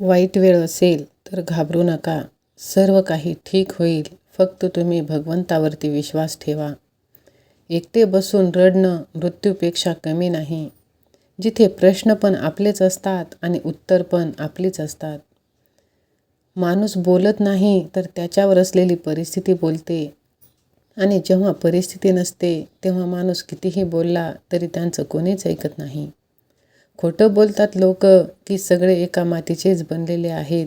वाईट वेळ असेल तर घाबरू नका. सर्व काही ठीक होईल. फक्त तुम्ही भगवंतावरती विश्वास ठेवा. एकटे बसून रडणं मृत्यूपेक्षा कमी नाही. जिथे प्रश्न पण आपलेच असतात आणि उत्तर पण आपलीच असतात. माणूस बोलत नाही तर त्याच्यावर असलेली परिस्थिती बोलते. आणि जेव्हा परिस्थिती नसते तेव्हा माणूस कितीही बोलला तरी त्यांचं कोणीच ऐकत नाही. खोटं बोलतात लोक की सगळे एका मातीचेच बनलेले आहेत.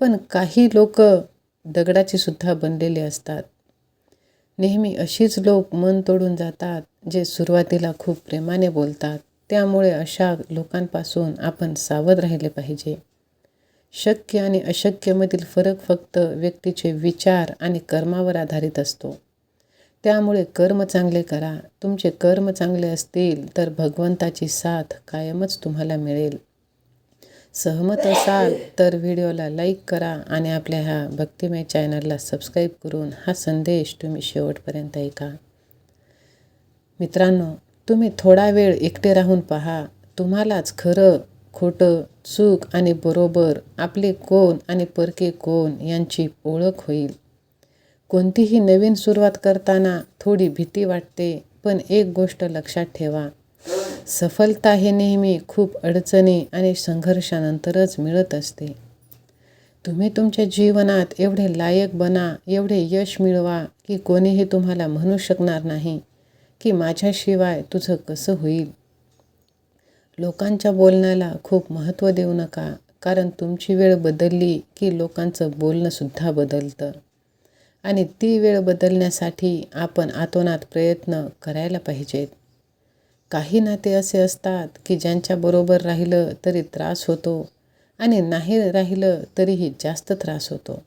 पण काही लोक दगडाचे सुद्धा बनलेले असतात. नेहमी अशीच लोक मन तोडून जातात जे सुरुवातीला खूप प्रेमाने बोलतात. त्यामुळे अशा लोकांपासून आपण सावध राहिले पाहिजे. शक्य आणि अशक्यमधील फरक फक्त व्यक्तीचे विचार आणि कर्मावर आधारित असतो. त्यामुळे कर्म चांगले करा. तुमचे कर्म चांगले असतील तर भगवंताची साथ कायमच तुम्हाला मिळेल. सहमत असाल तर व्हिडिओला लाईक करा आणि आपल्या ह्या भक्तिमय चॅनलला सबस्क्राईब करून हा संदेश तुम्ही शेवटपर्यंत ऐका. मित्रांनो तुम्ही थोडा वेळ एकटे राहून पहा. तुम्हालाच खरं खोटं चूक आणि बरोबर आपले कोण आणि परके कोण यांची ओळख होईल. कोणतीही नवीन सुरुवात करताना थोडी भीती वाटते पण एक गोष्ट लक्षात ठेवा. सफलता हे नेहमी खूप अडचणी आणि संघर्षानंतरच मिळत असते. तुम्ही तुमच्या जीवनात एवढे लायक बना एवढे यश मिळवा की कोणीही तुम्हाला म्हणू शकणार नाही की माझ्याशिवाय तुझं कसं होईल. लोकांच्या बोलण्याला खूप महत्त्व देऊ नका कारण तुमची वेळ बदलली की लोकांचं बोलणंसुद्धा बदलतं. आणि ती वेळ बदलण्यासाठी आपण आतोनात प्रयत्न करायला पाहिजेत. काही नाते असे असतात की ज्यांच्याबरोबर राहिलं तरी त्रास होतो आणि नाही राहिलं तरीही जास्त त्रास होतो.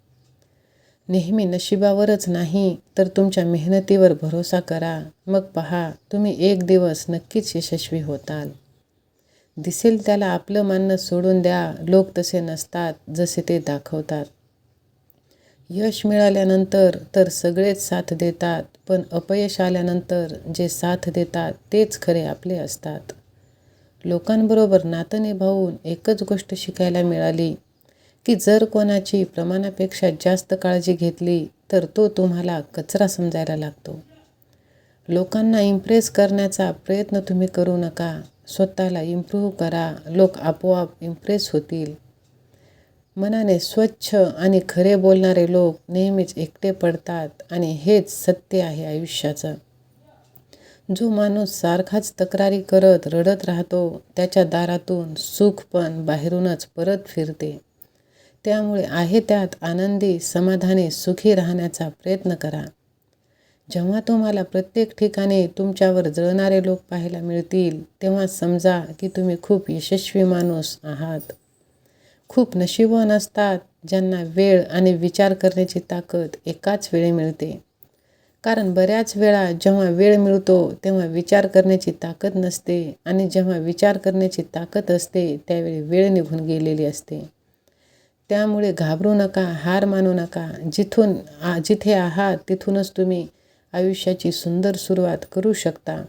नेहमी नशिबावरच नाही तर तुमच्या मेहनतीवर भरोसा करा. मग पहा तुम्ही एक दिवस नक्कीच यशस्वी होताल. दिसेल त्याला आपलं मानणं सोडून द्या. लोक तसे नसतात जसे ते दाखवतात. यश मिळाल्यानंतर तर सगळेच साथ देतात पण अपयश आल्यानंतर जे साथ देतात तेच खरे आपले असतात. लोकांबरोबर नातं निभावून एकच गोष्ट शिकायला मिळाली की जर कोणाची प्रमाणापेक्षा जास्त काळजी घेतली तर तो तुम्हाला कचरा समजायला लागतो. लोकांना इम्प्रेस करण्याचा प्रयत्न तुम्ही करू नका स्वतःला इम्प्रूव्ह करा लोक आपोआप इम्प्रेस होतील. मनाने स्वच्छ आणि खरे बोलणारे लोक नेहमीच एकटे पडतात आणि हेच सत्य आहे आयुष्याचं. जो माणूस सारखाच तक्रारी करत रडत राहतो त्याच्या दारातून सुख पण बाहेरूनच परत फिरते. त्यामुळे आहे त्यात आनंदी समाधानी सुखी राहण्याचा प्रयत्न करा. जेव्हा तुम्हाला प्रत्येक ठिकाणी तुमच्यावर जळणारे लोक पाहायला मिळतील तेव्हा समजा की तुम्ही खूप यशस्वी माणूस आहात. खूप नशीबवान असतात ज्यांना वेळ आणि विचार करण्याची ताकद एकाच वेळी मिळते. कारण बऱ्याच वेळा जेव्हा वेळ मिळतो तेव्हा विचार करण्याची ताकद नसते आणि जेव्हा विचार करण्याची ताकद असते त्यावेळी वेळ निघून गेलेली असते. त्यामुळे घाबरू नका हार मानू नका. जिथून जिथे आहात तिथूनच तुम्ही आयुष्याची सुंदर सुरुवात करू शकता.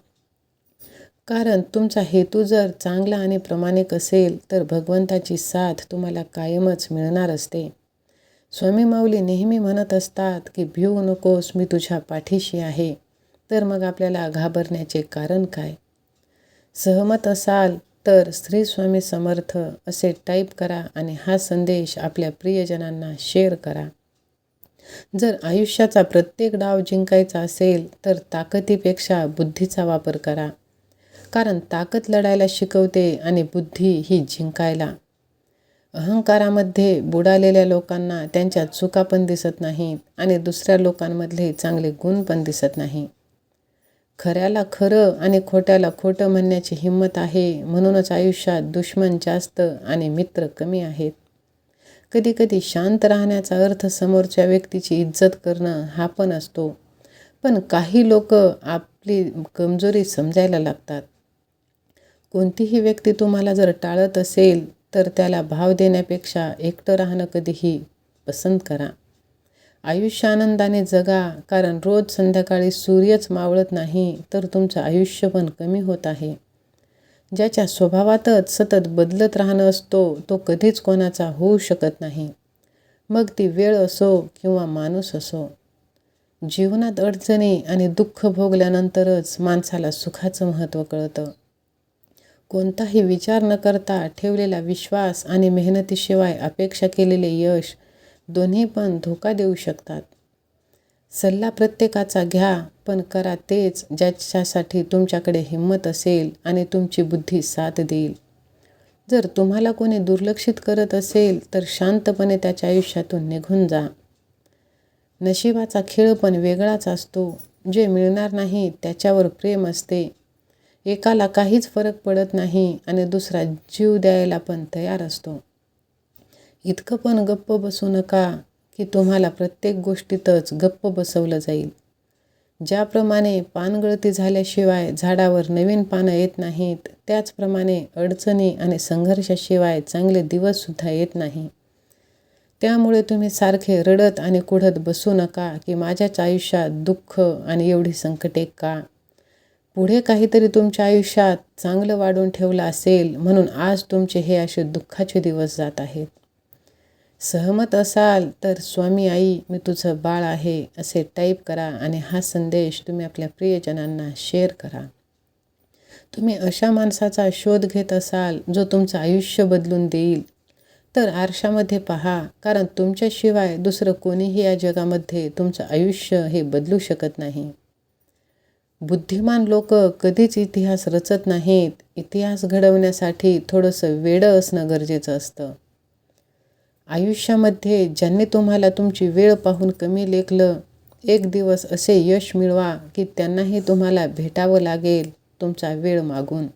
कारण तुमचा हेतू जर चांगला आणि प्रमाणिक असेल तर भगवंताची साथ तुम्हाला कायमच मिळणार असते. स्वामी माऊली नेहमी म्हणत असतात की भिवू नकोस मी तुझ्या पाठीशी आहे. तर मग आपल्याला घाबरण्याचे कारण काय? सहमत असाल तर श्री स्वामी समर्थ असे टाईप करा आणि हा संदेश आपल्या प्रियजनांना शेअर करा. जर आयुष्याचा प्रत्येक डाव जिंकायचा असेल तर ताकदीपेक्षा बुद्धीचा वापर करा. कारण ताकद लढायला शिकवते आणि बुद्धी ही जिंकायला. अहंकारामध्ये बुडालेल्या लोकांना त्यांच्या चुका पण दिसत नाहीत आणि दुसऱ्या लोकांमधले चांगले गुण पण दिसत नाही. खऱ्याला खरं आणि खोट्याला खोटं म्हणण्याची हिंमत आहे म्हणूनच आयुष्यात दुश्मन जास्त आणि मित्र कमी आहेत. कधीकधी शांत राहण्याचा अर्थ समोरच्या व्यक्तीची इज्जत करणं हा पण असतो. पण काही लोक आपली कमजोरी समजायला लागतात. कोणतीही व्यक्ती तुम्हाला जर टाळत असेल तर त्याला भाव देण्यापेक्षा एकटं राहणं कधीही पसंत करा. आयुष्य आनंदाने जगा कारण रोज संध्याकाळी सूर्यच मावळत नाही तर तुमचं आयुष्य पण कमी होत आहे. ज्याच्या स्वभावातच सतत बदलत राहणं असतो तो कधीच कोणाचा होऊ शकत नाही. मग ती वेळ असो किंवा माणूस असो. जीवनात अडचणी आणि दुःख भोगल्यानंतरच माणसाला सुखाचं महत्त्व कळतं. कोणताही विचार न करता ठेवलेला विश्वास आणि मेहनतीशिवाय अपेक्षा केलेले यश दोन्ही पण धोका देऊ शकतात. सल्ला प्रत्येकाचा घ्या पण करा तेच ज्याच्यासाठी तुमच्याकडे हिंमत असेल आणि तुमची बुद्धी साथ देईल. जर तुम्हाला कोणी दुर्लक्षित करत असेल तर शांतपणे त्याच्या आयुष्यातून निघून जा. नशिबाचा खेळ पण वेगळाच असतो. जे मिळणार नाही त्याच्यावर प्रेम असते. एकाला काहीच फरक पडत नाही आणि दुसरा जीव द्यायला पण तयार असतो. इतकं पण गप्प बसू नका की तुम्हाला प्रत्येक गोष्टीतच गप्प बसवलं जाईल. ज्याप्रमाणे पानगळती झाल्याशिवाय झाडावर नवीन पानं येत नाहीत त्याचप्रमाणे अडचणी आणि संघर्षाशिवाय चांगले दिवससुद्धा येत नाही. त्यामुळे तुम्ही सारखे रडत आणि कुढत बसू नका की माझ्याच आयुष्यात दुःख आणि एवढी संकटे का? पुढे काहीतरी तुमच्या आयुष्यात चांगलं वाढून ठेवलं असेल म्हणून आज तुमचे हे असे दुःखाचे दिवस जात आहेत. सहमत असाल तर स्वामी आई मी तुझं बाळ आहे असे टाईप करा आणि हा संदेश तुम्ही आपल्या प्रियजनांना शेअर करा. तुम्ही अशा माणसाचा शोध घेत असाल जो तुमचं आयुष्य बदलून देईल. तर आरशामध्ये पहा कारण तुमच्याशिवाय दुसरं कोणीही या जगामध्ये तुमचं आयुष्य हे बदलू शकत नाही. बुद्धिमान लोक कधीच इतिहास रचत नाहीत. इतिहास घडवण्यासाठी थोडंसं वेडं असणं गरजेचं असतं. आयुष्यामध्ये ज्यांनी तुम्हाला तुमची वेळ पाहून कमी लेखलं एक दिवस असे यश मिळवा की त्यांनाही तुम्हाला भेटावं लागेल तुमचा वेळ मागून.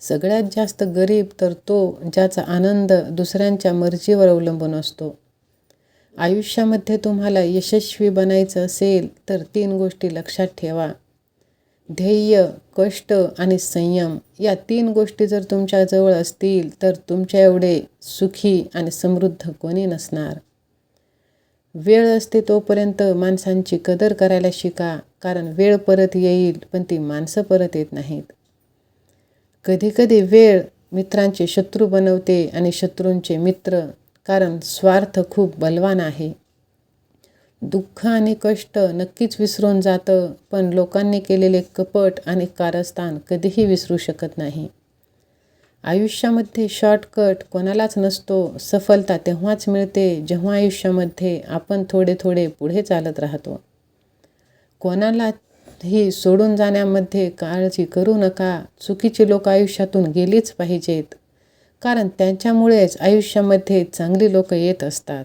सगळ्यात जास्त गरीब तर तो ज्याचा आनंद दुसऱ्यांच्या मर्जीवर अवलंबून असतो. आयुष्यामध्ये तुम्हाला यशस्वी बनायचं असेल तर तीन गोष्टी लक्षात ठेवा. ध्येय कष्ट आणि संयम या तीन गोष्टी जर तुमच्याजवळ असतील तर तुमच्या एवढे सुखी आणि समृद्ध कोणी नसणार. वेळ असते तोपर्यंत माणसांची कदर करायला शिका कारण वेळ परत येईल पण ती माणसं परत येत नाहीत. कधीकधी वेळ मित्रांचे शत्रू बनवते आणि शत्रूंचे मित्र कारण स्वार्थ खूप बलवान आहे. दुःख आणि कष्ट नक्कीच विसरून जातं पण लोकांनी केलेले कपट आणि कारस्थान कधीही विसरू शकत नाही. आयुष्यामध्ये शॉर्टकट कोणालाच नसतो सफलता तेव्हाच मिळते जेव्हा आयुष्यामध्ये आपण थोडे थोडे पुढे चालत राहतो. कोणाला ही सोडून जाण्यामध्ये काळजी करू नका चुकीची लोक आयुष्यातून गेलीच पाहिजेत कारण त्यांच्यामुळेच आयुष्यामध्ये चांगली लोक येत असतात.